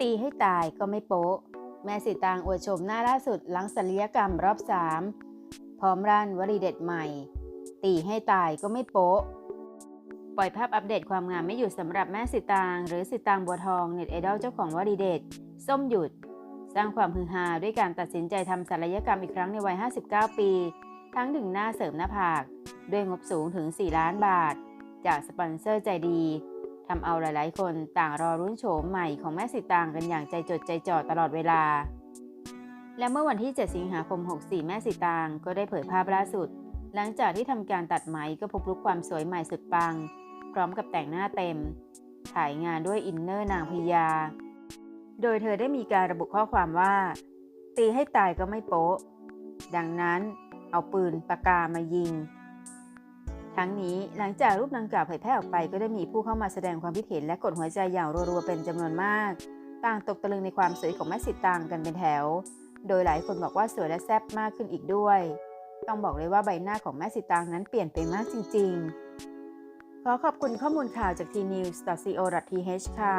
ตีให้ตายก็ไม่โป๊ะ แม่สีตางอวดชมหน้าล่าสุดหลังศัลยกรรมรอบสามพร้อมรันวลีเด็ดใหม่ ตีให้ตายก็ไม่โป๊ะ ปล่อยภาพอัปเดตความงามไม่หยุดสำหรับแม่สิตางหรือสิตางบัวทองเน็ตไอดอลเจ้าของวลีเด็ดส้มหยุด สร้างความฮือฮาด้วยการตัดสินใจทำศัลยกรรมอีกครั้งในวัย 59 ปี ทั้งดึงหน้าเสริมหน้าผาก ด้วยงบสูงถึง 4 ล้านบาท จากสปอนเซอร์ใจดี ทำเอาหลายๆ คนต่างรอรุ่นโฉมใหม่ของแม่สิตางกันอย่างใจจดใจจ่อตลอดเวลา และเมื่อวันที่ 7 สิงหาคม 64 แม่สิตางก็ได้เผยภาพล่าสุด หลังจากที่ทำการตัดไหมก็พบลุกความสวยใหม่สุดปัง พร้อมกับแต่งหน้าเต็ม ถ่ายงานด้วยอินเนอร์นางพญา โดยเธอได้มีการระบุข้อความว่า ตีให้ตายก็ไม่โป๊ะ ดังนั้นเอาปืนปากกามายิง ทั้งนี้หลังจากรูปดังกล่าวเผยแพร่ออกไป ก็ได้มีผู้เข้ามาแสดงความคิดเห็นและกดหัวใจอย่างรัวๆเป็นจำนวนมาก ต่างตกตะลึงในความสวยของแม่สิตางกันเป็นแถว โดยหลายคนบอกว่าสวยและแซ่บมากขึ้นอีกด้วย ต้องบอกเลยว่าใบหน้าของแม่สิตางนั้นเปลี่ยนไปมากจริง ๆ ขอขอบคุณข้อมูลข่าวจาก tnews.co.th ค่ะ